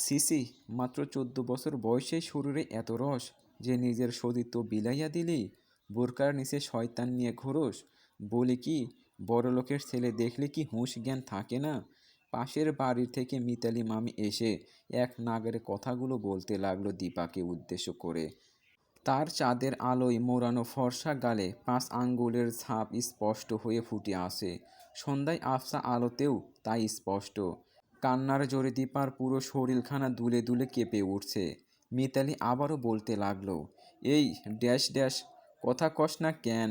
CC, মাত্র চোদ্দ বছর বয়সে শরীরে এত রস যে নিজের সতীত্ব বিলাইয়া দিলি বোরকার নিচে শয়তান নিয়ে ঘোরস। বলি কি, বড়লোকের ছেলে দেখলে কি হুঁশ জ্ঞান থাকে না? পাশের বাড়ির থেকে মিতালি মামি এসে এক নাগরে কথাগুলো বলতে লাগল দীপাকে উদ্দেশ্য করে। তার চাঁদের আলোয় মোড়ানো ফর্সা গালে পাঁচ আঙ্গুলের ছাপ স্পষ্ট হয়ে ফুটে আসে। সন্ধ্যায় আফসা আলোতেও তাই স্পষ্ট। কান্নার জোরে দীপার পুরো শরীরখানা দুলে দুলে কেঁপে উঠছে। মিতালি আবারও বলতে লাগল, এই, ড্যাশ ড্যাশ, কথা কস না কেন?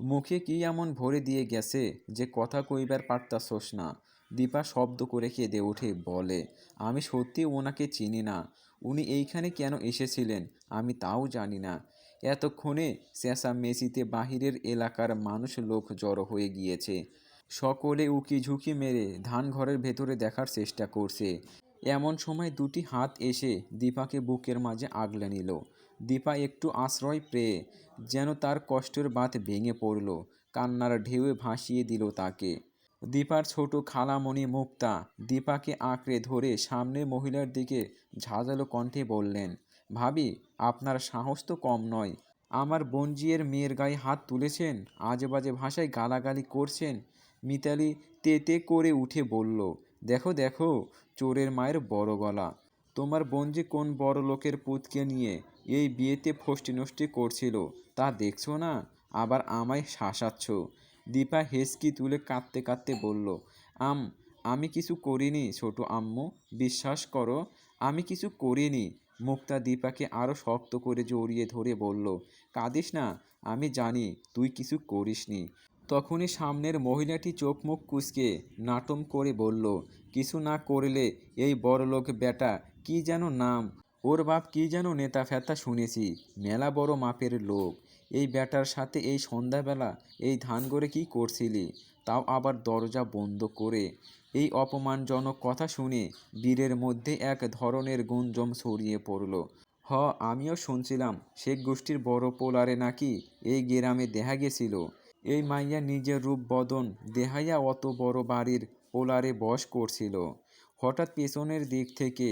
মুখে কি এমন ভরে দিয়ে গেছে যে কথা কইবার পারতাসোস না? দীপা শব্দ করে কেঁদে উঠে বলে, আমি সত্যি ওনাকে চিনি না। উনি এইখানে কেন এসেছিলেন আমি তাও জানি না। এতক্ষণে চেঁচা মেসিতে বাহিরের এলাকার মানুষ লোক জড়ো হয়ে গিয়েছে। সকলে উকি ঝুঁকি মেরে ধান ঘরের ভেতরে দেখার চেষ্টা করছে। এমন সময় দুটি হাত এসে দীপাকে বুকের মাঝে আগলে নিল। দীপা একটু আশ্রয় পেয়ে যেন তার কষ্টের বাত ভেঙে পড়ল, কান্নার ঢেউয়ে ভাসিয়ে দিল তাকে। দীপার ছোট খালামণি মুক্তা দীপাকে আঁকড়ে ধরে সামনের মহিলার দিকে ঝাঁঝালো কণ্ঠে বললেন, ভাবি, আপনার সাহস তো কম নয়। আমার বঞ্জিয়ের মেয়ের গায়ে হাত তুলেছেন আজে বাজে ভাষায় গালাগালি করছেন মিতালি তেতে করে উঠে বলল, দেখো দেখো, চোরের মায়ের বড় গলা। তোমার বোন যে কোন বড় লোকের পুতকে নিয়ে এই বিয়েতে ফষ্টি নষ্টি করছিল, তা দেখছ না? আবার আমায় শাসাচ্ছ। দীপা হেসকি তুলে কাঁদতে কাঁদতে বলল, আম, আমি কিছু করিনি ছোট আম্মু, বিশ্বাস করো, আমি কিছু করিনি। মুক্তা দীপাকে আরও শক্ত করে জড়িয়ে ধরে বলল, কাঁদিস না, আমি জানি তুই কিছু করিসনি। তখনই সামনের মহিলাটি চোখ মুখ কুচকে নাটম করে বলল, কিছু না করলে এই বড়লোক বেটা কি যেন নাম? ওর বাপ কি যেন নেতা ফেতা শুনেছি, মেলা বড় মাপের লোক। এই ব্যাটার সাথে এই সন্ধ্যাবেলা এই ধান করে কি করছিলি? তাও আবার দরজা বন্ধ করে। এই অপমানজনক কথা শুনে বীরের মধ্যে এক ধরনের গুঞ্জম ছড়িয়ে পড়ল। হ, আমিও শুনছিলাম, শেখ গোষ্ঠীর বড় পোলারে নাকি এই গ্রামে দেখা গেছিল। এই মাইয়া নিজের রূপ বদন দেহাইয়া অত বড় বাড়ির পোলারে বস করছিল। হঠাৎ পেছনের দিক থেকে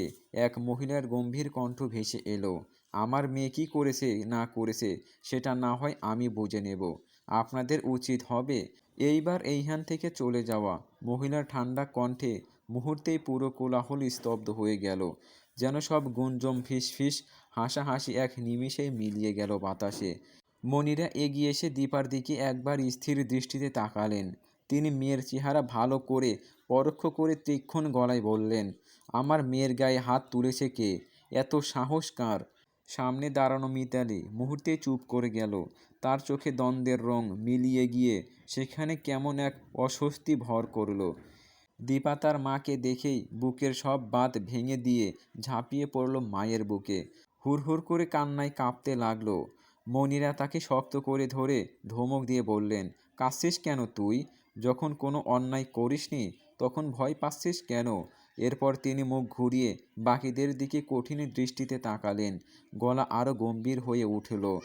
এক মহিলার গম্ভীর কণ্ঠ ভেসে এলো, আমার মেয়ে কী করেছে, না করেছে, সেটা না হয় আমি বুঝে নেব। আপনাদের উচিত হবে এইবার এইখান থেকে চলে যাওয়া। মহিলার ঠান্ডা কণ্ঠে মুহূর্তেই পুরো কোলাহল স্তব্ধ হয়ে গেল, যেন সব গুঞ্জম ফিস ফিস হাসাহাসি এক নিমিষেই মিলিয়ে গেল বাতাসে। মনিরা এগিয়ে এসে দীপার দিকে একবার স্থির দৃষ্টিতে তাকালেন। তিনি মেয়ের চেহারা ভালো করে, পরোক্ষ করে তীক্ষ্ণ গলায় বললেন, আমার মেয়ের গায়ে হাত তুলেছে কে? এত সাহস কার? সামনে দাঁড়ানো মিতালি মুহূর্তে চুপ করে গেল। তার চোখে দ্বন্দ্বের রং মিলিয়ে গিয়ে সেখানে কেমন এক অস্বস্তি ভর করল। দীপা তার মাকে দেখেই বুকের সব বাত ভেঙে দিয়ে ঝাঁপিয়ে পড়ল মায়ের বুকে। হুড়হুড় করে কান্নায় কাঁপতে লাগল। মনিরা তাকে শক্ত করে ধরে ধমক দিয়ে বললেন, কাঁদছিস কেন তুই? যখন কোনো অন্যায় করিসনি, তখন ভয় পাচ্ছিস কেন? এরপর তিনি মুখ ঘুরিয়ে বাকিদের দিকে কঠিন দৃষ্টিতে তাকালেন। গলা আরও গম্ভীর হয়ে উঠল।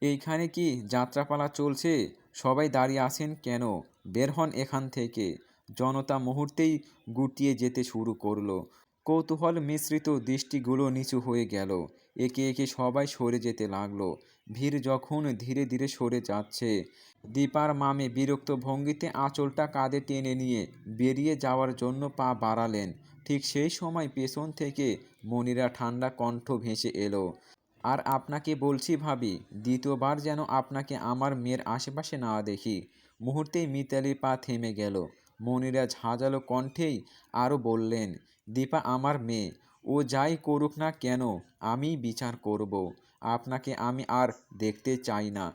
এইখানে কি যাত্রাপালা চলছে? সবাই দাঁড়িয়ে আছেন কেন? বের হন এখান থেকে। জনতা মুহূর্তেই গুটিয়ে যেতে শুরু করল। কৌতূহল মিশ্রিত দৃষ্টিগুলো নিচু হয়ে গেল। একে একে সবাই সরে যেতে লাগল। ভিড় যখন ধীরে ধীরে সরে যাচ্ছে, দীপার মামে বিরক্ত ভঙ্গিতে আঁচলটা কাঁধে টেনে নিয়ে বেরিয়ে যাওয়ার জন্য পা বাড়ালেন। ঠিক সেই সময় পেছন থেকে মনিরা ঠান্ডা কণ্ঠ ভেসে এলো, আর আপনাকে বলছি ভাবি, দ্বিতীয়বার যেন আপনাকে আমার মেয়ের আশেপাশে না দেখি। মুহূর্তেই মিতালির পা থেমে গেল। মনিরা ঝাঁঝালো কণ্ঠেই আরও বললেন, দীপা আমার মেয়ে, ও যাই করুক না কেন আমি বিচার করব। আপনাকে আমি আর দেখতে চাই না।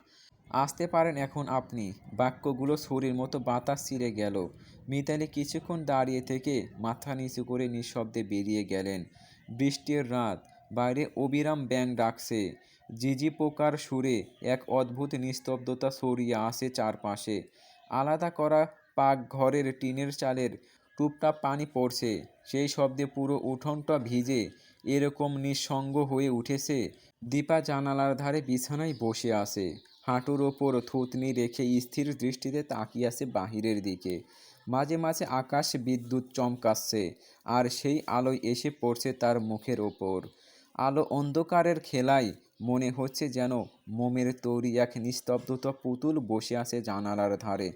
আসতে পারেন এখন আপনি। বাক্যগুলো ছুরির মতো বাতাস ছিঁড়ে গেল। মিতালি কিছুক্ষণ দাঁড়িয়ে থেকে মাথা নিচু করে নিঃশব্দে বেরিয়ে গেলেন। বৃষ্টির রাত, বাইরে অবিরাম ব্যাং ডাকছে। জিজি পোকার সুরে এক অদ্ভুত নিস্তব্ধতা ছড়িয়ে আসে চারপাশে। আলাদা করা পাকঘরের টিনের চালের টুপটাপ পানি পড়ছে। সেই শব্দে পুরো উঠোনটা ভিজে এরকম নিঃসঙ্গ হয়ে উঠেছে, দীপা জানালার ধারে বিছানায় বসে আছে। হাঁটুর ওপর থুতনি রেখে স্থির দৃষ্টিতে তাকিয়ে আছে বাহিরের দিকে। মাঝে মাঝে আকাশ বিদ্যুৎ চমকাচ্ছে আর সেই আলোয় এসে পড়ছে তার মুখের ওপর। আলো অন্ধকারের খেলায় মনে হচ্ছে যেন মোমের তৈরি এক নিস্তব্ধতা পুতুল বসে আছে জানালার ধারে।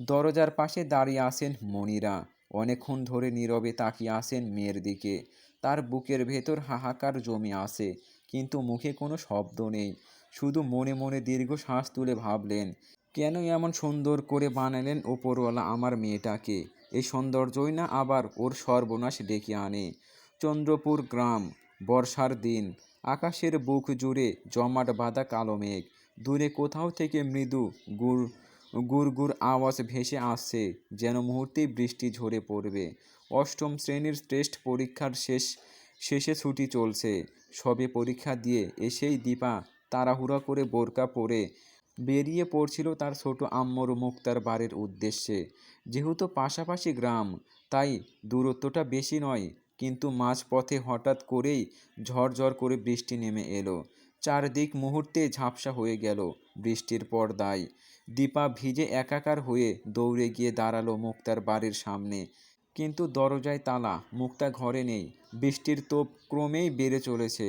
দরজার পাশে দাঁড়িয়ে আছেন মনিরা। অনেকক্ষণ ধরে নীরবে তাকিয়ে আসেন মেয়ের দিকে। তার বুকের ভেতর হাহাকার জমে আসে কিন্তু মুখে কোনো শব্দ নেই। শুধু মনে মনে দীর্ঘ শ্বাস তুলে ভাবলেন, কেন এমন সুন্দর করে বানালেন ওপরওয়ালা আমার মেয়েটাকে? এই সৌন্দর্যই না আবার ওর সর্বনাশ ডেকে আনে। চন্দ্রপুর গ্রাম, বর্ষার দিন, আকাশের বুক জুড়ে জমাট বাঁধা কালো মেঘ, দূরে কোথাও থেকে মৃদু গুড় গুড় গুড় আওয়াজ ভেসে আসছে, যেন মুহূর্তেই বৃষ্টি ঝরে পড়বে। অষ্টম শ্রেণির টেস্ট পরীক্ষার শেষ, শেষে ছুটি চলছে। সবে পরীক্ষা দিয়ে এসেই দীপা তাড়াহুড়া করে বোরকা পরে বেরিয়ে পড়ছিল তার ছোট আম্মর মুক্তার বাড়ির উদ্দেশ্যে। যেহেতু পাশাপাশি গ্রাম, তাই দূরত্বটা বেশি নয়, কিন্তু মাঝপথে হঠাৎ করেই ঝরঝর করে বৃষ্টি নেমে এলো। চারদিক মুহূর্তে ঝাপসা হয়ে গেল বৃষ্টির পর্দায়। দীপা ভিজে একাকার হয়ে দৌড়ে গিয়ে দাঁড়াল মুক্তার বাড়ির সামনে। কিন্তু দরজায় তালা, মুক্তা ঘরে নেই। বৃষ্টির তোপ ক্রমেই বেড়ে চলেছে।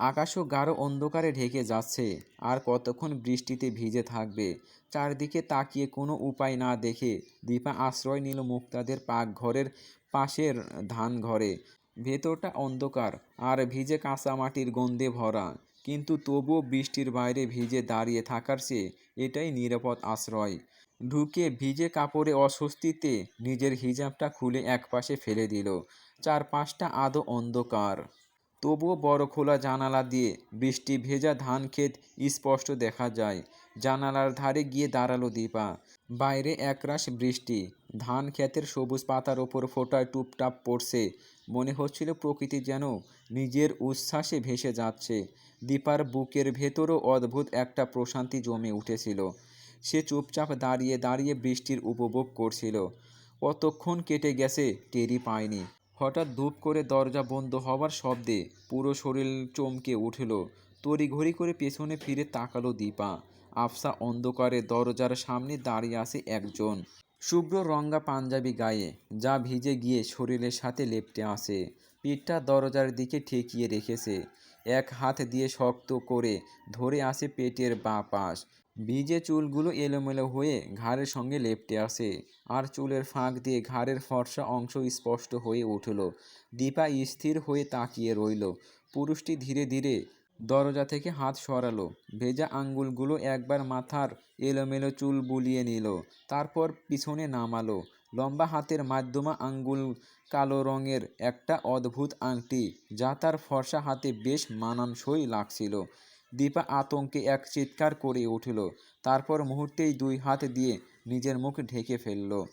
আকাশও গাঢ় অন্ধকারে ঢেকে যাচ্ছে। আর কতক্ষণ বৃষ্টিতে ভিজে থাকবে? চারদিকে তাকিয়ে কোনো উপায় না দেখে দীপা আশ্রয় নিল মুক্তাদের পাকঘরের পাশের ধান ঘরে ভেতরটা অন্ধকার, আর ভিজে কাঁচা মাটির গন্ধে ভরা। কিন্তু তবুও বৃষ্টির বাইরে ভিজে দাঁড়িয়ে থাকার চেয়ে এটাই নিরাপদ আশ্রয়। ঢুকে ভিজে কাপড়ে অস্বস্তিতে নিজের হিজাবটা খুলে একপাশে ফেলে দিল। চারপাশটা আদো অন্ধকার। তবুও বড় খোলা জানালা দিয়ে বৃষ্টি ভেজা ধান ক্ষেত স্পষ্ট দেখা যায়। জানালার ধারে গিয়ে দাঁড়াল দীপা। বাইরে একরাশ বৃষ্টি। ধান ক্ষেতের সবুজ পাতার ওপর ফোটায় টুপটাপ পড়ছে। মনে হচ্ছিল প্রকৃতি যেন নিজের উচ্ছ্বাসে ভেসে যাচ্ছে। দীপার বুকের ভেতরও অদ্ভুত একটা প্রশান্তি জমে উঠেছিল। সে চুপচাপ দাঁড়িয়ে দাঁড়িয়ে বৃষ্টির উপভোগ করছিল। কতক্ষণ কেটে গেছে টেরি পায়নি। হঠাৎ ধূপ করে দরজা বন্ধ হওয়ার শব্দে পুরো শরীর চমকে উঠল। তড়িঘড়ি করে পেছনে ফিরে তাকালো দীপা। আফসা অন্ধকারে দরজার সামনে দাঁড়িয়ে আছে একজন। শুভ্র রঙ্গা পাঞ্জাবি গায়ে, যা ভিজে গিয়ে শরীরের সাথে লেপটে আসে পিঠটা দরজার দিকে ঠেকিয়ে রেখেছে। এক হাত দিয়ে শক্ত করে ধরে আসে পেটের বাঁ পাশ। ভিজে চুলগুলো এলোমেলো হয়ে ঘাড়ের সঙ্গে লেপটে আসে আর চুলের ফাঁক দিয়ে ঘাড়ের ফর্সা অংশ স্পষ্ট হয়ে উঠল। দীপা স্থির হয়ে তাকিয়ে রইল। পুরুষটি ধীরে ধীরে দরজা থেকে হাত সরালো। ভেজা আঙ্গুলগুলো একবার মাথার এলোমেলো চুল বুলিয়ে নিল, তারপর পিছনে নামালো। লম্বা হাতের মাধ্যমা আঙ্গুল কালো রঙের একটা অদ্ভুত আংটি, যা তার ফর্সা হাতে বেশ মানানসই লাগছিল। দীপা আতঙ্কে এক চিৎকার করে উঠল, তারপর মুহূর্তেই দুই হাত দিয়ে নিজের মুখ ঢেকে ফেলল।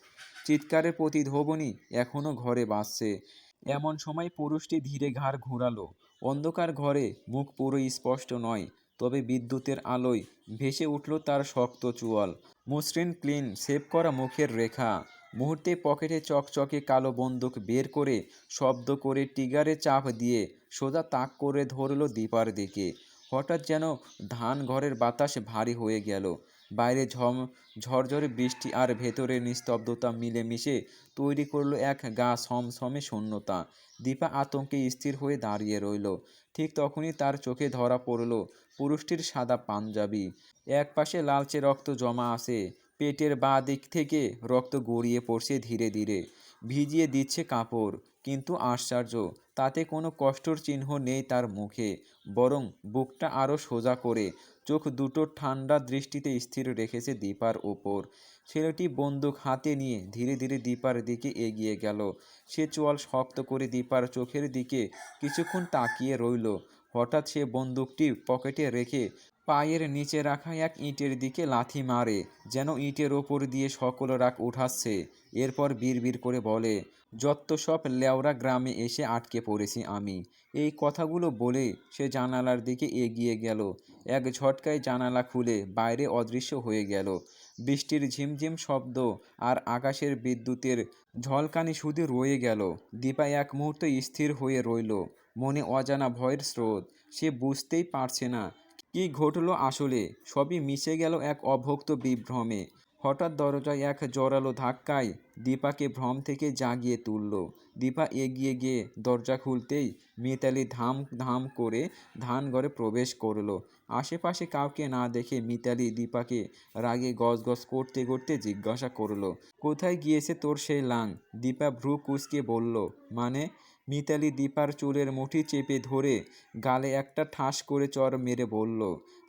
চিৎকারের প্রতি প্রতিধ্বনি এখনও ঘরে বাজছে। এমন সময় পুরুষটি ধীরে ঘাড় ঘোরালো। অন্ধকার ঘরে মুখ পুরো স্পষ্ট নয়, তবে বিদ্যুতের আলোয় ভেসে উঠল তার শক্ত চুয়াল। মসৃণ ক্লিন, সেভ করা মুখের রেখা। মুহূর্তে পকেটে চকচকে কালো বন্দুক বের করে শব্দ করে টিগারে চাপ দিয়ে সোজা তাক করে ধরল দীপার দিকে। হঠাৎ যেন ধান ঘরের বাতাস ভারী হয়ে গেল। বাইরে ঝম ঝরঝরে বৃষ্টি আর ভেতরের নিস্তব্ধতা মিলেমিশে তৈরি করল এক গা সমসমে শূন্যতা। দীপা আতঙ্কে স্থির হয়ে দাঁড়িয়ে রইল। ঠিক তখনই তার চোখে ধরা পড়ল পুরুষটির সাদা পাঞ্জাবি। এক পাশে লালচে রক্ত জমা আছে। পেটের বাঁ দিক থেকে রক্ত গড়িয়ে পড়ছে ধীরে ধীরে। ভিজিয়ে দিচ্ছে কাপড়, কিন্তু আশ্চর্য, তাতে কোনো কষ্টর চিহ্ন নেই তার মুখে। বরং বুকটা আরও সোজা করে চোখ দুটো ঠান্ডা দৃষ্টিতে স্থির রেখেছে দীপার ওপর। ছেলেটি বন্দুক হাতে নিয়ে ধীরে ধীরে দীপার দিকে এগিয়ে গেল। সে চোয়াল শক্ত করে দীপার চোখের দিকে কিছুক্ষণ তাকিয়ে রইল। হঠাৎ সে বন্দুকটি পকেটে রেখে পায়ের নিচে রাখা এক ইটের দিকে লাথি মারে, যেন ইটের ওপর দিয়ে সকল রাগ উঠাচ্ছে। এরপর বিড়বিড় করে বলে, যত সব লেওরা গ্রামে এসে আটকে পড়েছি আমি। এই কথাগুলো বলে সে জানালার দিকে এগিয়ে গেল। এক ঝটকায় জানালা খুলে বাইরে অদৃশ্য হয়ে গেল। বৃষ্টির ঝিমঝিম শব্দ আর আকাশের বিদ্যুতের ঝলকানি শুধু রয়ে গেল। দীপা এক মুহূর্ত স্থির হয়ে রইল। মনে অজানা ভয়ের স্রোত। সে বুঝতেই পারছে না কি ঘটলো আসলে? সবই মিশে গেল এক অভক্ত বিভ্রমে। হঠাৎ দরজায় এক জোরালো ধাক্কায় দীপাকে ভ্রম থেকে জাগিয়ে তুলল। দীপা এগিয়ে গিয়ে দরজা খুলতেই মিতালি ধাম ধাম করে ধান ঘরে প্রবেশ করল। আশেপাশে কাউকে না দেখে মিতালি দীপাকে রাগে গজগজ করতে করতে জিজ্ঞাসা করল, কোথায় গিয়েছে তোর সেই লাং? দীপা ভ্রু কুচকে বলল মানে মিতালি দীপার চুলের মুঠি চেপে ধরে গালে একটা ঠাস করে চর মেরে বলল,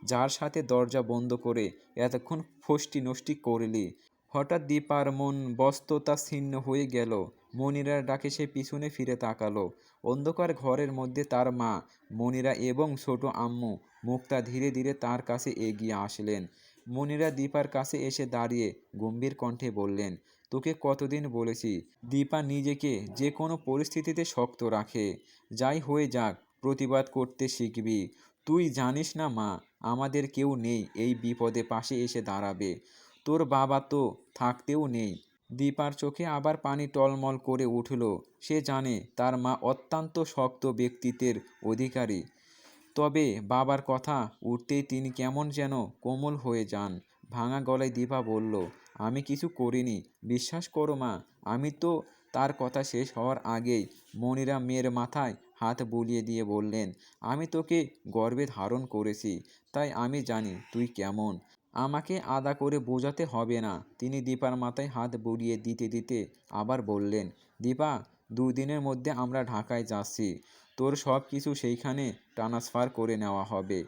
যার সাথে দরজা বন্ধ করে এতক্ষণ ফষ্টি নষ্টি করলি? হঠাৎ দীপার মন বস্ততা ছিন্ন হয়ে গেল। মনিরার ডাকে সে পিছনে ফিরে তাকালো। অন্ধকার ঘরের মধ্যে তার মা, মনিরা এবং ছোট আম্মু মুক্তা ধীরে ধীরে তার কাছে এগিয়ে আসলেন। মনিরা দীপার কাছে এসে দাঁড়িয়ে গম্ভীর কণ্ঠে বললেন তোকে কতদিন বলেছি, দীপা নিজেকে যে কোনো পরিস্থিতিতে শক্ত রাখে। যাই হয়ে যাক, প্রতিবাদ করতে শিখবি। তুই জানিস না মা, আমাদের কেউ নেই এই বিপদে পাশে এসে দাঁড়াবে। তোর বাবা তো থাকতেও নেই। দীপার চোখে আবার পানি টলমল করে উঠল। সে জানে তার মা অত্যন্ত শক্ত ব্যক্তিত্বের অধিকারী। তবে বাবার কথা উঠতেই তিনি কেমন যেন কোমল হয়ে যান। ভাঙা গলায় দীপা বলল আমি কিছু করিনি, বিশ্বাস করো মা, আমি তো তার কথা শেষ হওয়ার আগেই মনিরা মেয়ের মাথায় হাত বুলিয়ে দিয়ে বললেন, আমি তোকে গর্বে ধারণ করেছি, তাই আমি জানি তুই কেমন। আমাকে আদা করে বোঝাতে হবে না। তিনি দীপার মাথায় হাত বুলিয়ে দিতে দিতে আবার বললেন, দীপা, দুদিনের মধ্যে আমরা ঢাকায় যাচ্ছি, তোর সব কিছু সেইখানে ট্রান্সফার করে নেওয়া হবে।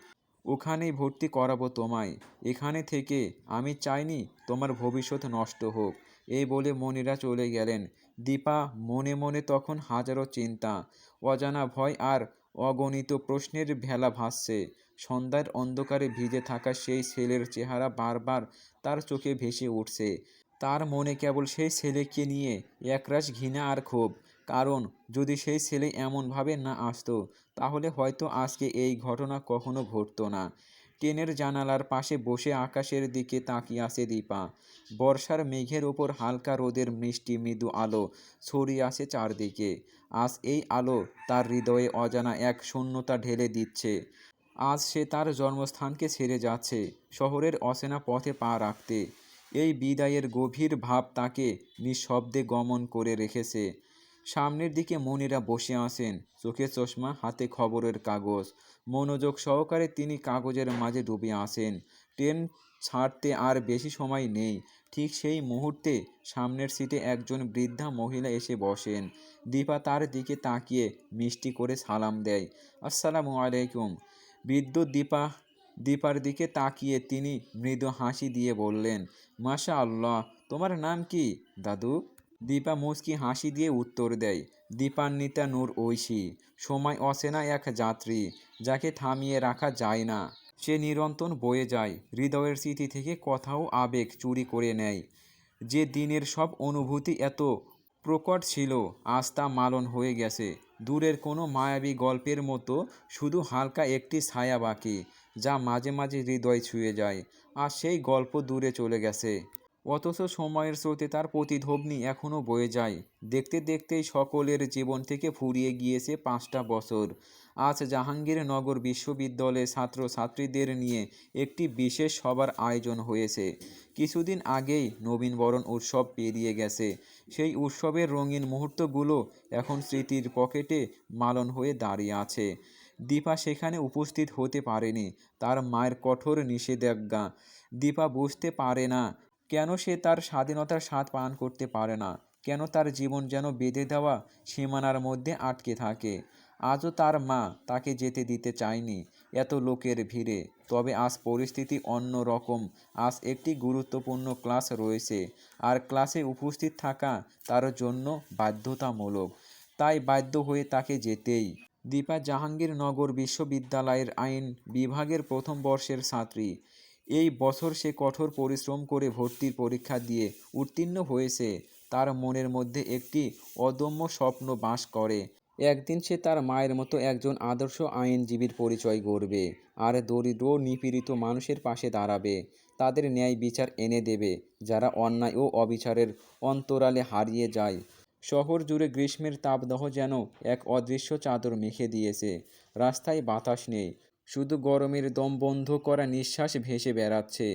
ওখানেই ভর্তি করাবো তোমায়। এখানে থেকে আমি চাইনি তোমার ভবিষ্যৎ নষ্ট হোক। এই বলে মনিরা চলে গেলেন। দীপা মনে মনে তখন হাজারো চিন্তা, অজানা ভয় আর অগণিত প্রশ্নের ভেলা ভাসছে। সন্ধ্যার অন্ধকারে ভিজে থাকা সেই ছেলের চেহারা বারবার তার চোখে ভেসে উঠছে। তার মনে কেবল সেই ছেলেকে নিয়ে একরাশ ঘৃণা আর ক্ষোভ। কারণ যদি সেই ছেলে এমনভাবে না আসতো তাহলে হয়তো আজকে এই ঘটনা কখনো ঘটতো না। ট্রেনের জানালার পাশে বসে আকাশের দিকে তাকিয়ে আছে দীপা। বর্ষার মেঘের ওপর হালকা রোদের মিষ্টি মৃদু আলো ছড়িয়ে আছে চারদিকে। আজ এই আলো তার হৃদয়ে অজানা এক শূন্যতা ঢেলে দিচ্ছে। আজ সে তার জন্মস্থানকে ছেড়ে যাচ্ছে শহরের অচেনা পথে পা রাখতে। এই বিদায়ের গভীর ভাব তাকে নিঃশব্দে গমন করে রেখেছে। সামনের দিকে মনিরা বসে আছেন। চোখে চশমা, হাতে খবরের কাগজ। মনোযোগ সহকারে তিনি কাগজের মাঝে ডুবে আছেন। ট্রেন ছাড়তে আর বেশি সময় নেই। ঠিক সেই মুহূর্তে সামনের সিটে একজন বৃদ্ধা মহিলা এসে বসেন। দীপা তার দিকে তাকিয়ে মিষ্টি করে সালাম দেয়। আসসালামু আলাইকুম। বৃদ্ধ দীপা, দীপার দিকে তাকিয়ে তিনি মৃদু হাসি দিয়ে বললেন মাশা আল্লাহ তোমার নাম কি? দাদু। দীপা মুচকি হাসি দিয়ে উত্তর দেয়, দীপান্বিতা নূর ঐশী, সময় অচেনা এক যাত্রী, যাকে থামিয়ে রাখা যায় না। সে নিরন্তর বয়ে যায়, হৃদয়ের স্মৃতি থেকে কথাও আবেগ চুরি করে নেয়। যে দিনের সব অনুভূতি এত প্রকট ছিল তা মালন হয়ে গেছে। দূরের কোনো মায়াবী গল্পের মতো শুধু হালকা একটি ছায়া বাকি, যা মাঝে মাঝে হৃদয় ছুঁয়ে যায়, আর সেই গল্প দূরে চলে গেছে। অথচ সময়ের স্রোতে তার প্রতিধ্বনি এখনও বয়ে যায়। দেখতে দেখতেই সকলের জীবন থেকে ফুরিয়ে গিয়েছে পাঁচটা বছর। আজ জাহাঙ্গীরনগর বিশ্ববিদ্যালয়ে ছাত্রছাত্রীদের নিয়ে একটি বিশেষ সভার আয়োজন হয়েছে। কিছুদিন আগেই নবীনবরণ উৎসব পেরিয়ে গেছে। সেই উৎসবের রঙিন মুহূর্তগুলো এখন স্মৃতির পকেটে মালন হয়ে দাঁড়িয়ে আছে। দীপা সেখানে উপস্থিত হতে পারেনি। তার মায়ের কঠোর নিষেধাজ্ঞা। দীপা বুঝতে পারে না কেন সে তার স্বাধীনতার স্বাদ পান করতে পারে না? কেন তার জীবন যেন বেঁধে দেওয়া সীমানার মধ্যে আটকে থাকে? আজও তার মা তাকে যেতে দিতে চায়নি এত লোকের ভিড়ে। তবে আজ পরিস্থিতি অন্য রকম। আজ একটি গুরুত্বপূর্ণ ক্লাস রয়েছে আর ক্লাসে উপস্থিত থাকা তার জন্য বাধ্যতামূলক। তাই বাধ্য হয়ে তাকে যেতেই। দীপা জাহাঙ্গীরনগর বিশ্ববিদ্যালয়ের আইন বিভাগের প্রথম বর্ষের ছাত্রী। এই বছর সে কঠোর পরিশ্রম করে ভর্তির পরীক্ষা দিয়ে উত্তীর্ণ হয়েছে। তার মনের মধ্যে একটি অদম্য স্বপ্ন বাস করে। একদিন সে তার মায়ের মতো একজন আদর্শ আইনজীবীর পরিচয় গড়বে আর দরিদ্র, নিপীড়িত মানুষের পাশে দাঁড়াবে। তাদের ন্যায় বিচার এনে দেবে, যারা অন্যায় ও অবিচারের অন্তরালে হারিয়ে যায়। শহর জুড়ে গ্রীষ্মের তাপদাহ যেন এক অদৃশ্য চাদর মেখে দিয়েছে। রাস্তায় বাতাস নেই শুধু গরমের দম বন্ধ করা নিঃশ্বাস ভেসে বেড়াচ্ছে।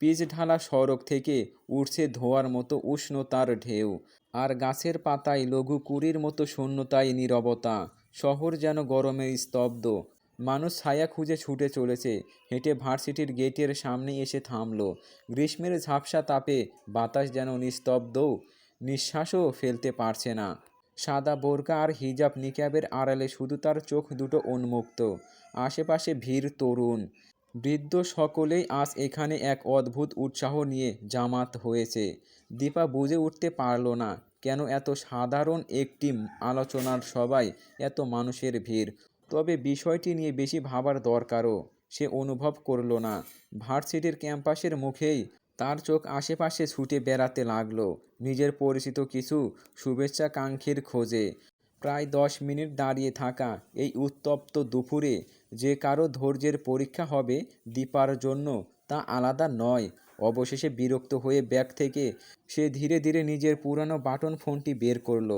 পিচ ঢালা সড়ক থেকে উঠছে ধোয়ার মতো উষ্ণতার ঢেউ। আর গাছের পাতায় লঘু কুড়ির মতো শূন্যতায় নীরবতা। শহর যেন গরমে স্তব্ধ। মানুষ ছায়া খুঁজে ছুটে চলেছে। হেঁটে ভার্সিটির গেটের সামনে এসে থামল। গ্রীষ্মের ঝাপসা তাপে বাতাস যেন নিস্তব্ধ। নিঃশ্বাসও ফেলতে পারছে না। সাদা বোরকা আর হিজাব নিকাবের আড়ালে শুধু তার চোখ দুটো উন্মুক্ত। আশেপাশে ভিড় তরুণ। বৃদ্ধ সকলেই আজ এখানে এক অদ্ভুত উৎসাহ নিয়ে জামাত হয়েছে। দীপা বুঝে উঠতে পারল না, কেন এত সাধারণ একটি আলোচনার সবাই এত মানুষের ভিড়। তবে বিষয়টি নিয়ে বেশি ভাবার দরকারও, সে অনুভব করল না। ভার্সিটির ক্যাম্পাসের মুখেই তার চোখ আশেপাশে ছুটে বেড়াতে লাগল, নিজের পরিচিত কিছু শুভেচ্ছাকাঙ্ক্ষীর খোঁজে। প্রায় দশ মিনিট দাঁড়িয়ে থাকা এই উত্তপ্ত দুপুরে যে কারও ধৈর্যের পরীক্ষা হবে দীপার জন্য তা আলাদা নয়। অবশেষে বিরক্ত হয়ে ব্যাগ থেকে সে ধীরে ধীরে নিজের পুরানো বাটন ফোনটি বের করল।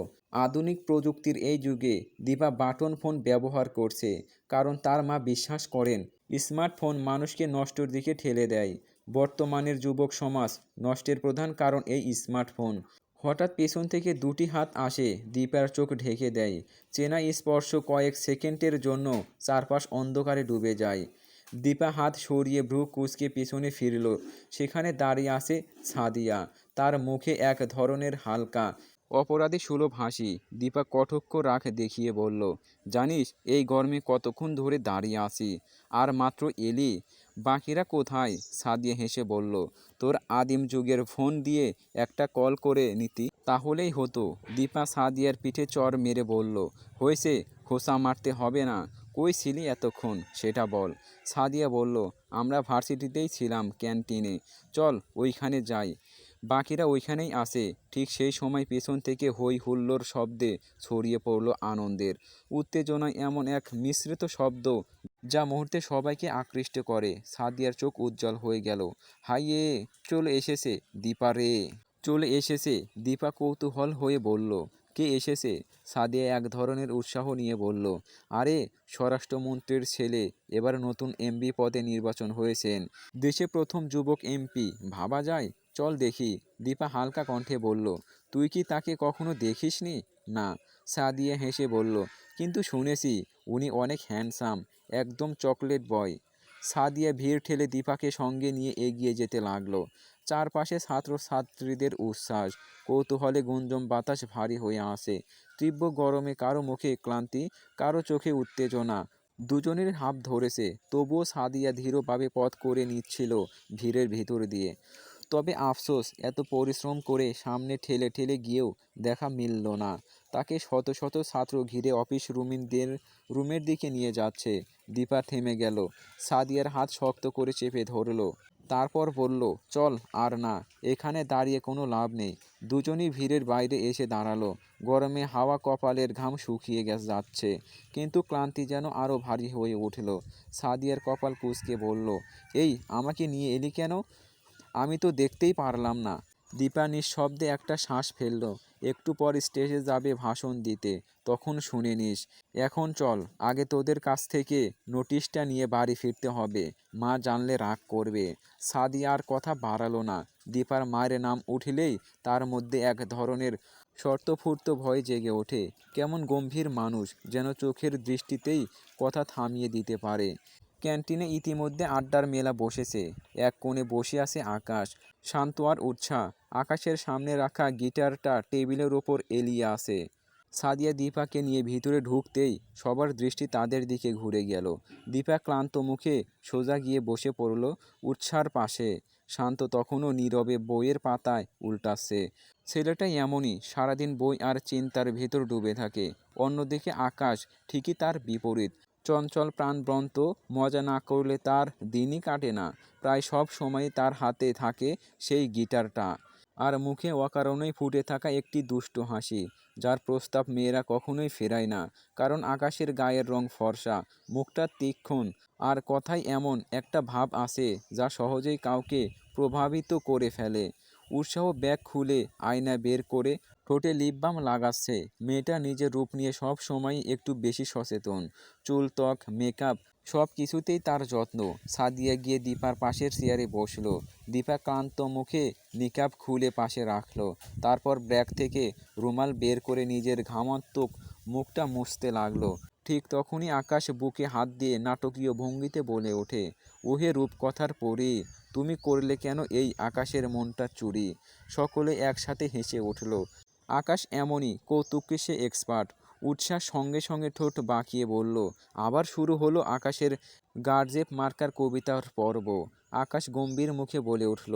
আধুনিক প্রযুক্তির এই যুগে দীপা বাটন ফোন ব্যবহার করছে, কারণ তার মা বিশ্বাস করেন, স্মার্টফোন মানুষকে নষ্টর দিকে ঠেলে দেয়। বর্তমানের যুবক সমাজ নষ্টের প্রধান কারণ এই স্মার্টফোন। হঠাৎ পেছন থেকে দুটি হাত আসে, দীপার চোখ ঢেকে দেয়। চেনা স্পর্শ কয়েক সেকেন্ডের জন্য চারপাশ অন্ধকারে ডুবে যায়। দীপা হাত সরিয়ে ভ্রু কুচকে পেছনে ফিরল। সেখানে দাঁড়িয়ে আছে সাদিয়া। তার মুখে এক ধরনের হালকা, অপরাধী সুলভ হাসি। দীপা কটক্ষ রাখ দেখিয়ে বলল, জানিস, এই গরমে কতক্ষণ ধরে দাঁড়িয়ে আছি? আর মাত্র এলি? বাকিরা কোথায়? সাদিয়া হেসে বলল, তোর আদিম যুগের ফোন দিয়ে একটা কল করে নিতি, তাহলেই হতো। দীপা সাদিয়ার পিঠে চর মেরে বলল, হয়েছে, খোসা মারতে হবে না। কই ছিলি এতক্ষণ? সেটা বল। সাদিয়া বলল, আমরা ভার্সিটিতেই ছিলাম ক্যান্টিনে। চল, ওইখানে যাই। বাকিরা ওইখানেই আসে ঠিক সেই সময় পেছন থেকে হই হুল্লোর শব্দে ছড়িয়ে পড়ল আনন্দের। উত্তেজনায় এমন এক মিশ্রিত শব্দ যা মুহূর্তে সবাইকে আকৃষ্ট করে। সাদিয়ার চোখ উজ্জ্বল হয়ে গেল। হাইয়ে, চলে এসেছে দীপা রে। চলে এসেছে, দীপা কৌতূহল হয়ে বলল, কে এসেছে? সাদিয়া এক ধরনের উৎসাহ নিয়ে বলল, আরে, স্বরাষ্ট্রমন্ত্রীর ছেলে, এবার নতুন এমপি পদে নির্বাচন হয়েছেন। দেশে প্রথম যুবক এমপি, ভাবা যায়? চল দেখি। দীপা হালকা কণ্ঠে বলল, তুই কি তাকে কখনো দেখিসনি? না, সাদিয়া হেসে বলল, কিন্তু শুনেছি, উনি অনেক হ্যান্ডসাম, একদম চকলেট বয়। সাদিয়া ভিড় ঠেলে দীপাকে সঙ্গে নিয়ে এগিয়ে যেতে লাগল। চারপাশে ছাত্রছাত্রীদের উচ্ছ্বাস, কৌতূহলে গুঞ্জম বাতাস ভারী হয়ে আসে। তীব্র গরমে কারও মুখে ক্লান্তি, কারও চোখে উত্তেজনা। দুজনের হাত ধরেছে, তবুও সাদিয়া ধীরভাবে পথ করে নিচ্ছিল ভিড়ের ভিতর দিয়ে। তবে আফসোস, এত পরিশ্রম করে সামনে ঠেলে ঠেলে গিয়েও দেখা মিলল না। তাকে শত শত ছাত্র ঘিরে অফিস রুমিনদের, রুমের দিকে নিয়ে যাচ্ছে। দীপা থেমে গেল। সাদিয়ার হাত শক্ত করে চেপে ধরলো। তারপর বলল, চল, আর না, এখানে দাঁড়িয়ে কোনো লাভ নেই। দুজনই ভিড়ের বাইরে এসে দাঁড়াল। গরমে হাওয়া কপালের ঘাম শুকিয়ে গেছে, যাচ্ছে। কিন্তু ক্লান্তি যেন আরও ভারী হয়ে উঠল। সাদিয়ার কপাল কুচকে বলল, এই, আমাকে নিয়ে এলি কেন? আমি তো দেখতেই পারলাম না। দীপা নিঃশব্দে একটা শ্বাস ফেলল। একটু পর স্টেজে যাবে ভাষণ দিতে। তখন শুনে নিস। এখন চল, আগে তোদের কাছ থেকে নোটিশটা নিয়ে বাড়ি ফিরতে হবে। মা জানলে রাগ করবে। সাদিয়া আর কথা বাড়ালো না। দীপার মায়ের নাম উঠিলেই তার মধ্যে এক ধরনের শর্তফুর্ত ভয় জেগে ওঠে। কেমন গম্ভীর মানুষ যেন চোখের দৃষ্টিতেই কথা থামিয়ে দিতে পারে। ক্যান্টিনে ইতিমধ্যে আড্ডার মেলা বসেছে। এক কোণে বসে আছে আকাশ। শান্ত আর উৎসাহ। আকাশের সামনে রাখা গিটারটা টেবিলের ওপর এলিয়ে আসে সাদিয়া দীপাকে নিয়ে ভিতরে ঢুকতেই সবার দৃষ্টি তাদের দিকে ঘুরে গেল। দীপা ক্লান্ত মুখে সোজা গিয়ে বসে পড়ল উৎসার পাশে। শান্ত তখনও নীরবে বইয়ের পাতায় উল্টাচ্ছে। ছেলেটা এমনই, সারাদিন বই আর চিন্তার ভেতর ডুবে থাকে। অন্যদিকে আকাশ ঠিকই তার বিপরীত। চঞ্চল প্রাণবন্ত মজা না করলে তার দিনই কাটে না। প্রায় সব সময় তার হাতে থাকে সেই গিটারটা। আর মুখে অকারণেই ফুটে থাকা একটি দুষ্ট হাসি, যার প্রস্তাব মেয়েরা কখনোই ফেরায় না, কারণ আকাশের গায়ের রং ফর্সা, মুখটা তীক্ষ্ণ, আর কথায় এমন একটা ভাব আসে যা সহজেই কাউকে প্রভাবিত করে ফেলে। উৎসাহ ব্যাগ খুলে আয়না বের করে ঠোঁটে লিপ বাম লাগাচ্ছে। মেয়েটা নিজের রূপ নিয়ে সব সময় একটু বেশি সচেতন। চুল ত্বক মেকআপ সব কিছুতেই তার যত্ন। সাদিয়া গিয়ে দীপার পাশের চেয়ারে বসল। দীপা ক্লান্ত মুখে নিকাপ খুলে পাশে রাখল। তারপর ব্যাগ থেকে রুমাল বের করে নিজের ঘামাত্মক মুখটা মুছতে লাগল। ঠিক তখনই আকাশ বুকে হাত দিয়ে নাটকীয় ভঙ্গিতে বলে ওঠে, ওহে রূপকথার পরি, তুমি করলে কেন এই আকাশের মনটা চুরি? সকলে একসাথে হেসে উঠল, আকাশ এমনই, কৌতুকে সে এক্সপার্ট উৎসাহ সঙ্গে সঙ্গে ঠোঁট বাঁকিয়ে বলল, আবার শুরু হলো আকাশের গার্জেপ মার্কার কবিতার পর্ব। আকাশ গম্ভীর মুখে বলে উঠল,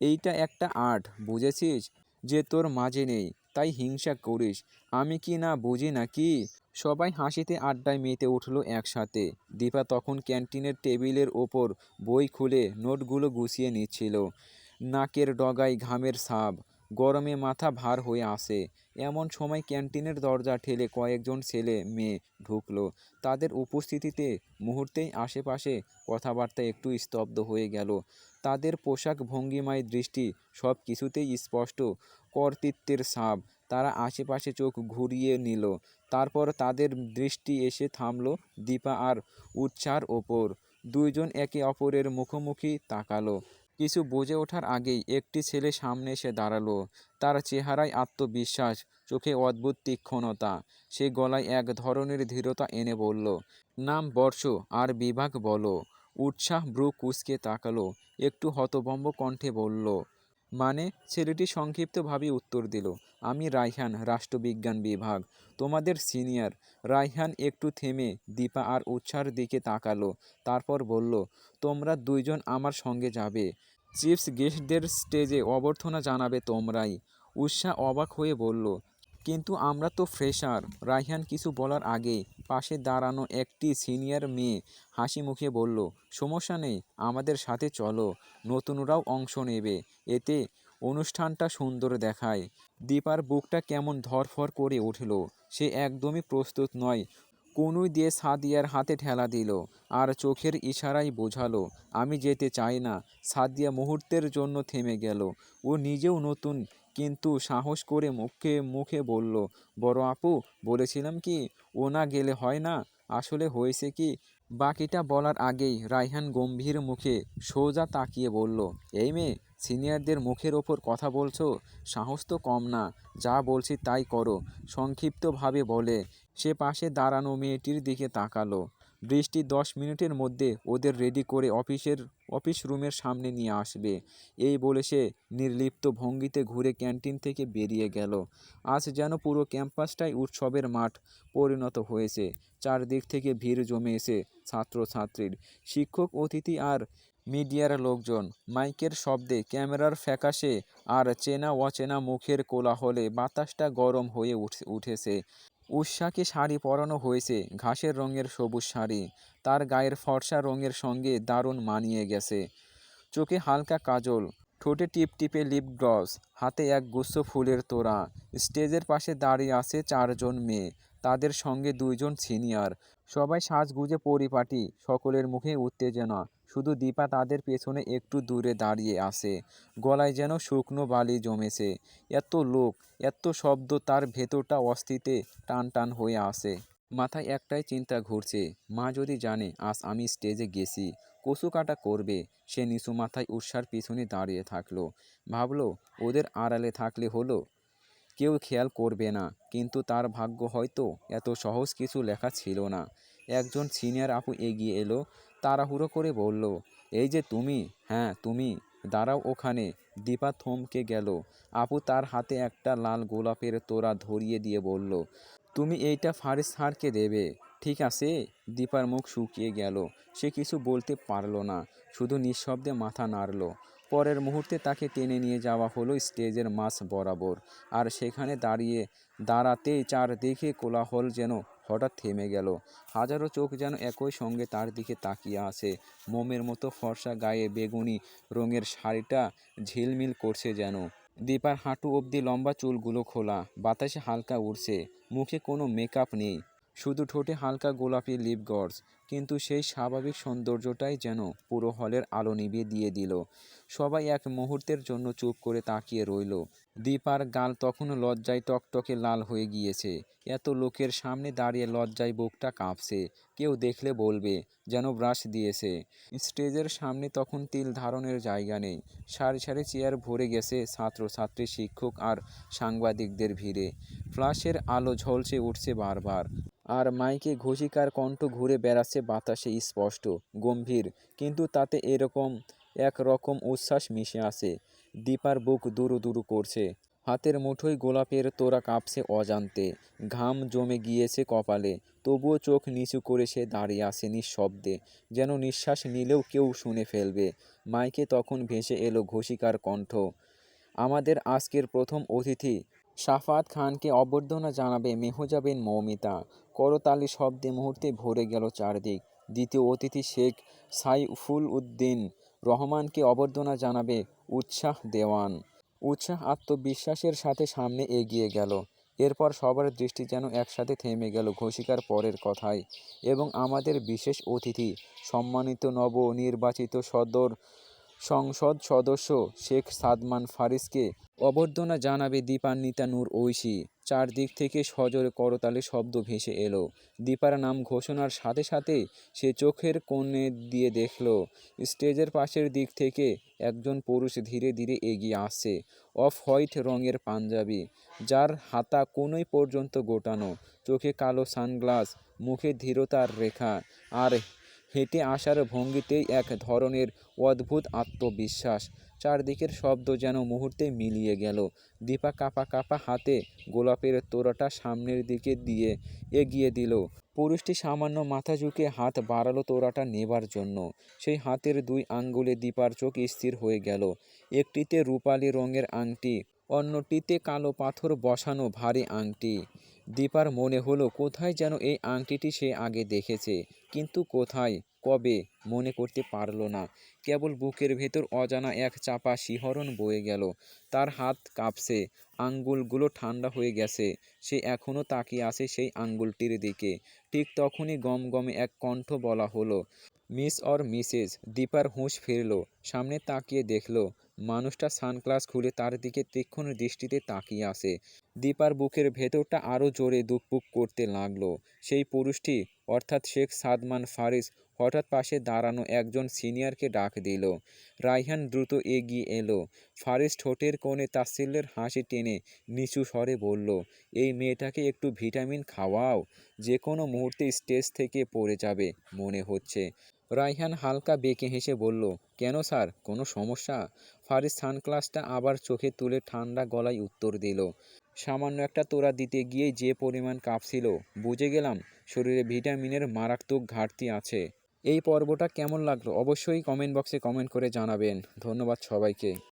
এইটা একটা আর্ট, বুঝেছিস? যে তোর মাঝে নেই। তাই হিংসা করিস। আমি কি না বুঝি না কি সবাই হাসিতে আড্ডায় মেতে উঠল একসাথে। দীপা তখন ক্যান্টিনের টেবিলের ওপর বই খুলে নোটগুলো গুছিয়ে নিচ্ছিল। নাকের ডগায় ঘামের ছাপ। গরমে মাথা ভার হয়ে আসে। এমন সময় ক্যান্টিনের দরজা ঠেলে কয়েকজন ছেলে মেয়ে ঢুকলো। তাদের উপস্থিতিতে মুহূর্তেই আশেপাশে কথাবার্তা একটু স্তব্ধ হয়ে গেল। তাদের পোশাক ভঙ্গিমায় দৃষ্টি সব কিছুতেই স্পষ্ট, কর্তৃত্বের ছাপ। তারা আশেপাশে চোখ ঘুরিয়ে নিল। তারপর তাদের দৃষ্টি এসে থামলো দীপা আর উৎসার ওপর। দুইজন একে অপরের মুখোমুখি তাকালো। কিছু বুঝে ওঠার আগেই একটি ছেলে সামনে এসে দাঁড়াল। তার চেহারায় আত্মবিশ্বাস, চোখে অদ্ভুত তীক্ষ্ণতা। সে গলায় এক ধরনের ধীরতা এনে বলল, নাম বর্ষ, আর বিভাগ বলো। উৎসাহ ব্রু কুচকে তাকালো, একটু হতভম্ব কণ্ঠে বলল মানে ছেলেটি সংক্ষিপ্তভাবে উত্তর দিল, আমি রায়হান, রাষ্ট্রবিজ্ঞান বিভাগ। তোমাদের সিনিয়র। রায়হান একটু থেমে দীপা আর উৎসার দিকে তাকালো, তারপর বলল, তোমরা দুইজন আমার সঙ্গে যাবে। চিপস গেস্টদের স্টেজে অভ্যর্থনা জানাবে তোমরাই। উৎসাহ অবাক হয়ে বলল কিন্তু আমরা তো ফ্রেশার। রাইহান কিছু বলার আগে পাশে দাঁড়ানো একটি সিনিয়র মেয়ে হাসি মুখে বলল, সমস্যা নেই, আমাদের সাথে চলো। নতুনরাও অংশ নেবে। এতে অনুষ্ঠানটা সুন্দর দেখায়। দীপার বুকটা কেমন ধরফর করে উঠল। সে একদমই প্রস্তুত নয়। কনুই দিয়ে সাদিয়ার হাতে ঠেলা দিল আর চোখের ইশারাই বোঝালো, আমি যেতে চাই না। সাদিয়া মুহূর্তের জন্য থেমে গেল। ও নিজেও নতুন কিন্তু সাহস করে মুখে মুখে বলল, বড় আপু, বলেছিলাম কি ও না গেলে হয় না? আসলে হয়েছে কি? বাকিটা বলার আগেই রাইহান গম্ভীর মুখে সোজা তাকিয়ে বলল, এই মেয়ে, সিনিয়রদের মুখের ওপর কথা বলছো? সাহস তো কম না, যা বলছি তাই করো। সংক্ষিপ্তভাবে বলে, সে পাশে দাঁড়ানো মেয়েটির দিকে তাকালো। বৃষ্টি দশ মিনিটের মধ্যে ওদের রেডি করে অফিসের, অফিস রুমের সামনে নিয়ে আসবে। এই বলে সে নির্লিপ্ত ভঙ্গিতে ঘুরে ক্যান্টিন থেকে বেরিয়ে গেল। আজ যেন পুরো ক্যাম্পাসটাই উৎসবের মাঠ পরিণত হয়েছে। চারদিক থেকে ভিড় জমে এসে ছাত্রছাত্রীর। শিক্ষক, অতিথি আর মিডিয়ার লোকজন। মাইকের শব্দে ক্যামেরার ফ্যাকাশে আর চেনা অচেনা মুখের কোলাহলে বাতাসটা গরম হয়ে উঠ- উঠেছে। উৎসাকে শাড়ি পরানো হয়েছে, ঘাসের রঙের সবুজ শাড়ি। তার গায়ের ফর্সা রঙের সঙ্গে দারুণ মানিয়ে গেছে। চোখে হালকা কাজল, ঠোঁটে টিপ টিপে লিপ গ্লস হাতে এক গুচ্ছ ফুলের তোড়া। স্টেজের পাশে দাঁড়িয়ে আছে চারজন মেয়ে, তাদের সঙ্গে দুইজন সিনিয়র। সবাই সাজগুজে পরিপাটি, সকলের মুখে উত্তেজনা। শুধু দীপা তাদের পেছনে একটু দূরে দাঁড়িয়ে আসে গলায় যেন শুকনো বালি জমেছে। এত লোক, এত শব্দ, তার ভেতরটা অস্থিতে টান টান হয়ে আসে মাথায় একটাই চিন্তা ঘুরছে, মা যদি জানে আজ আমি স্টেজে গেছি, কচু কাটা করবে, সে নিচু মাথায় উৎসার পিছনে দাঁড়িয়ে থাকল। ভাবলো, ওদের আড়ালে থাকলে হলো। কেউ খেয়াল করবে না, কিন্তু তার ভাগ্য হয়তো এত সহজ কিছু লেখা ছিল না। একজন সিনিয়র আপু এগিয়ে এলো তাড়াহুড়ো করে বলল, এই যে তুমি হ্যাঁ তুমি, দাঁড়াও ওখানে। দীপা থমকে গেল। আপু তার হাতে একটা লাল গোলাপের তোড়া ধরিয়ে দিয়ে বলল, তুমি এইটা ফারিস স্যারকে দেবে, ঠিক আছে? দীপার মুখ শুকিয়ে গেল। সে কিছু বলতে পারল না, শুধু নিঃশব্দে মাথা নাড়ল। পরের মুহূর্তে তাকে টেনে নিয়ে যাওয়া হলো স্টেজের মাঝ বরাবর। আর সেখানে দাঁড়িয়ে দাঁড়াতেই চারদিকে কোলাহল যেন হঠাৎ থেমে গেল। হাজারো চোখ যেন একই সঙ্গে তার দিকে তাকিয়ে আছে। মোমের মতো ফর্সা গায়ে বেগুনি রঙের শাড়িটা ঝিলমিল করছে যেন। দীপার হাঁটু অবধি লম্বা চুলগুলো খোলা। বাতাসে হালকা উড়ছে। মুখে কোনো মেকআপ নেই। শুধু ঠোঁটে হালকা গোলাপি লিপ গর্স কিন্তু সেই স্বাভাবিক সৌন্দর্যটাই যেন পুরো হলের আলো নিভিয়ে দিয়ে দিল। সবাই এক মুহূর্তের জন্য চুপ করে তাকিয়ে রইল। দীপার গাল তখনও লজ্জায় টকটকে লাল হয়ে গিয়েছে। এত লোকের সামনে দাঁড়িয়ে লজ্জায় বুকটা কাঁপছে। কেউ দেখলে বলবে, যেন ব্রাশ দিয়েছে। স্টেজের সামনে তখন তিল ধারণের জায়গা নেই। সারি সারি চেয়ার ভরে গেছে ছাত্রছাত্রী, শিক্ষক আর সাংবাদিকদের ভিড়ে। ফ্লাশের আলো ঝলসে উঠছে বারবার। আর মাইকে ঘোষিকার কণ্ঠ ঘুরে বেড়াচ্ছে বাতাসে স্পষ্ট, গম্ভীর। কিন্তু তাতে এরকম এক রকম উচ্ছ্বাস মিশে আছে। দীপার বুক দুরু দুরু করছে। হাতের মুঠোয় গোলাপের তোরা কাঁপছে অজান্তে। ঘাম জমে গিয়েছে কপালে। তবুও চোখ নিচু করে সে দাঁড়িয়ে আসে নিঃশব্দে। যেন নিঃশ্বাস নিলেও কেউ শুনে ফেলবে। মাইকে তখন ভেসে এলো ঘোষিকার কণ্ঠ। আমাদের আজকের প্রথম অতিথি। সাফাত খানকে অভ্যর্থনা জানাবে মেহজাবিন মৌমিতা। করতালি শব্দে মুহূর্তে ভরে গেল চারদিক। দ্বিতীয় অতিথি শেখ সাইফুল উদ্দিন রহমানকে অভ্যর্থনা জানাবে উৎসাহ দেওয়ান। উৎসাহ আত্মবিশ্বাসের সাথে সামনে এগিয়ে গেল। এরপর সবার দৃষ্টি যেন একসাথে থেমে গেল ঘোষিকার পরের কথায় এবং আমাদের বিশেষ অতিথি, সম্মানিত নবনির্বাচিত সদর সংসদ সদস্য শেখ সাদমান ফারিসকে অভ্যর্থনা জানাবে দীপান্বিতা নূর ঐশী। চারদিক থেকে সজোরে করতালে শব্দ ভেসে এলো। দীপার নাম ঘোষণার সাথে সাথে সে চোখের কোণে দিয়ে দেখল, স্টেজের পাশের দিক থেকে একজন পুরুষ ধীরে ধীরে এগিয়ে আসছে, অফ হোয়াইট রঙের পাঞ্জাবি, যার হাতা কোনোই পর্যন্ত গোটানো, চোখে কালো সানগ্লাস, মুখে ধীরতার রেখা, আর হেঁটে আসার ভঙ্গিতেই এক ধরনের অদ্ভুত আত্মবিশ্বাস। চারদিকের শব্দ যেন মুহূর্তে মিলিয়ে গেল। দীপা কাপা কাপা হাতে গোলাপের তোড়াটা সামনের দিকে দিয়ে এগিয়ে দিল। পুরুষটি সামান্য মাথা ঝুঁকে হাত বাড়ালো তোড়াটা নেবার জন্য। সেই হাতের দুই আঙ্গুলে দীপার চোখ স্থির হয়ে গেল। একটিতে রূপালি রঙের আংটি, অন্যটিতে কালো পাথর বসানো ভারী আংটি। দীপার মনে হলো কোথায় যেন এই আংটিটি সে আগে দেখেছে, কিন্তু কোথায়, কবে, মনে করতে পারল না। কেবল বুকের ভেতর অজানা এক চাপা শিহরণ বয়ে গেল। তার হাত কাঁপছে, আঙ্গুলগুলো ঠান্ডা হয়ে গেছে, সে এখনও তাকিয়ে আছে সেই আঙ্গুলটির দিকে। ঠিক তখনই গম গমে এক কণ্ঠ বলা হলো মিস অর মিসেস, দীপার হুঁশ ফিরল, সামনে তাকিয়ে দেখল, মানুষটা সানগ্লাস খুলে তার দিকে তীক্ষ্ণ দৃষ্টিতে তাকিয়ে আসে দীপার বুকের ভেতরটা আরও জোরে দুকপুক করতে লাগল। সেই পুরুষটি, অর্থাৎ শেখ সাদমান ফারিস হঠাৎ পাশে দাঁড়ানো একজন সিনিয়রকে ডাক দিল। রাইহান দ্রুত এগিয়ে এলো। ফারিস ঠোঁটের কোণে তাচ্ছিল্যের হাসি টেনে নিচু স্বরে বলল, এই মেয়েটাকে একটু ভিটামিন খাওয়াও। যে কোনো মুহূর্তে স্টেজ থেকে পড়ে যাবে, মনে হচ্ছে। রাইহান হালকা বেঁকে হেসে বলল, কেন স্যার? কোনো সমস্যা? ফারিস সানগ্লাসটা আবার চোখে তুলে ঠান্ডা গলায় উত্তর দিল, সামান্য একটা তোড়া দিতে গিয়েই যে পরিমাণ কাঁপছিল, বুঝে গেলাম। শরীরে ভিটামিনের মারাত্মক ঘাটতি আছে। এই পর্বটা কেমন লাগল? অবশ্যই কমেন্ট বক্সে কমেন্ট করে জানাবেন। ধন্যবাদ সবাইকে।